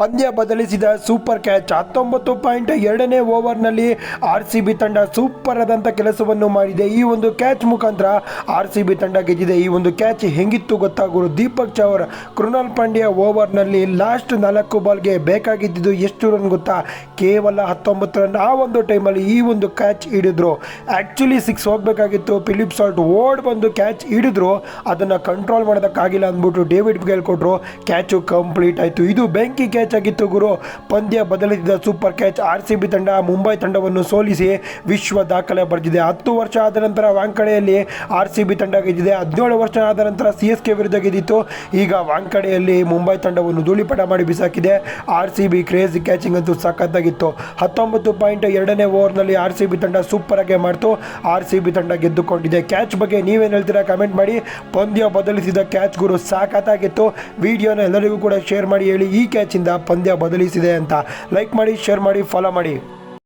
ಪಂದ್ಯ ಬದಲಿಸಿದ super catch ಹತ್ತೊಂಬತ್ತು ಪಾಯಿಂಟ್ ಎರಡನೇ ಓವರ್ನಲ್ಲಿ ಆರ್ ಸಿ ಬಿ ತಂಡ ಸೂಪರ್ ಆದಂಥ ಕೆಲಸವನ್ನು ಮಾಡಿದೆ. ಈ ಒಂದು ಕ್ಯಾಚ್ ಮುಖಾಂತರ ಆರ್ ಸಿ ಬಿ ತಂಡ ಗೆದ್ದಿದೆ. ಈ ಒಂದು ಕ್ಯಾಚ್ ಹೆಂಗಿತ್ತು ಗೊತ್ತಾಗೋರು ದೀಪಕ್ ಚೌರ್ ಕೃಣಾಲ್ ಪಾಂಡ್ಯ ಓವರ್ನಲ್ಲಿ ಲಾಸ್ಟ್ ನಾಲ್ಕು ಬಾಲ್ಗೆ ಬೇಕಾಗಿದ್ದಿದ್ದು ಎಷ್ಟು ರನ್ ಗೊತ್ತಾ? ಕೇವಲ ಹತ್ತೊಂಬತ್ತು ರನ್ ಆ ಒಂದು ಟೈಮಲ್ಲಿ ಈ ಒಂದು ಕ್ಯಾಚ್ ಹಿಡಿದ್ರು. ಆ್ಯಕ್ಚುಲಿ ಸಿಕ್ಸ್ ಹೋಗಬೇಕಾಗಿತ್ತು. ಫಿಲಿಪ್ ಸಾಲ್ಟ್ ಓಡ್ ಬಂದು ಕ್ಯಾಚ್ ಹಿಡಿದ್ರು. ಅದನ್ನು ಕಂಟ್ರೋಲ್ ಮಾಡೋದಕ್ಕಾಗಿಲ್ಲ ಅಂದ್ಬಿಟ್ಟು ಡೇವಿಡ್ ಗೇಲ್ ಕೊಟ್ಟರು ಕ್ಯಾಚು ಕಂಪ್ಲೀಟ್ ಆಯಿತು. ಇದು ಬೆಂಕಿ ಕ್ಯಾಚ್ ಆಗಿತ್ತು ಗುರು. ಪಂದ್ಯ ಬದಲಿಸಿದ super catch R C B ತಂಡ ಮುಂಬೈ ತಂಡವನ್ನು ಸೋಲಿಸಿ ವಿಶ್ವ ದಾಖಲೆ ಬರೆದಿದೆ. ಹತ್ತು ವರ್ಷ ಆದ ನಂತರ ವಾಂಕಡೆಯಲ್ಲಿ ಆರ್ ಸಿ ಬಿ ತಂಡ ಗೆದ್ದಿದೆ. ಹದಿನೇಳು ವರ್ಷ ಆದ ನಂತರ ಸಿ ಎಸ್ ಕೆ ವಿರುದ್ಧ ಗೆದ್ದಿತ್ತು. ಈಗ ವಾಂಕಡೆಯಲ್ಲಿ ಮುಂಬೈ ತಂಡವನ್ನು ಧೂಳಿಪಟ ಮಾಡಿ ಬಿಸಾಕಿದೆ. R C B crazy catching ಅಂತೂ ಸಖತ್ತಾಗಿತ್ತು. ಹತ್ತೊಂಬತ್ತು ಪಾಯಿಂಟ್ ಎರಡನೇ ಓವರ್ನಲ್ಲಿ ಆರ್ ಸಿ ಬಿ ತಂಡ ಸೂಪರ್ ಆಗಿ ಮಾಡ್ತು. ಆರ್ ಸಿ ಬಿ ತಂಡ ಗೆದ್ದುಕೊಂಡಿದೆ. ಕ್ಯಾಚ್ ಬಗ್ಗೆ ನೀವೇನು ಹೇಳ್ತೀರಾ ಕಮೆಂಟ್ ಮಾಡಿ. ಪಂದ್ಯ ಬದಲಿಸಿದ ಕ್ಯಾಚ್ ಗುರು ಸಾಕತ್ತಾಗಿತ್ತು ವಿಡಿಯೋನ ಎಲ್ಲರಿಗೂ ಕೂಡ ಶೇರ್ ಮಾಡಿ ಹೇಳಿ. ಈ ಕ್ಯಾಚಿಂದ ಪಂದ್ಯ ಬದಲಿಸಿದೆ ಅಂತ. ಲೈಕ್ ಮಾಡಿ ಶೇರ್ ಮಾಡಿ ಫಾಲೋ ಮಾಡಿ.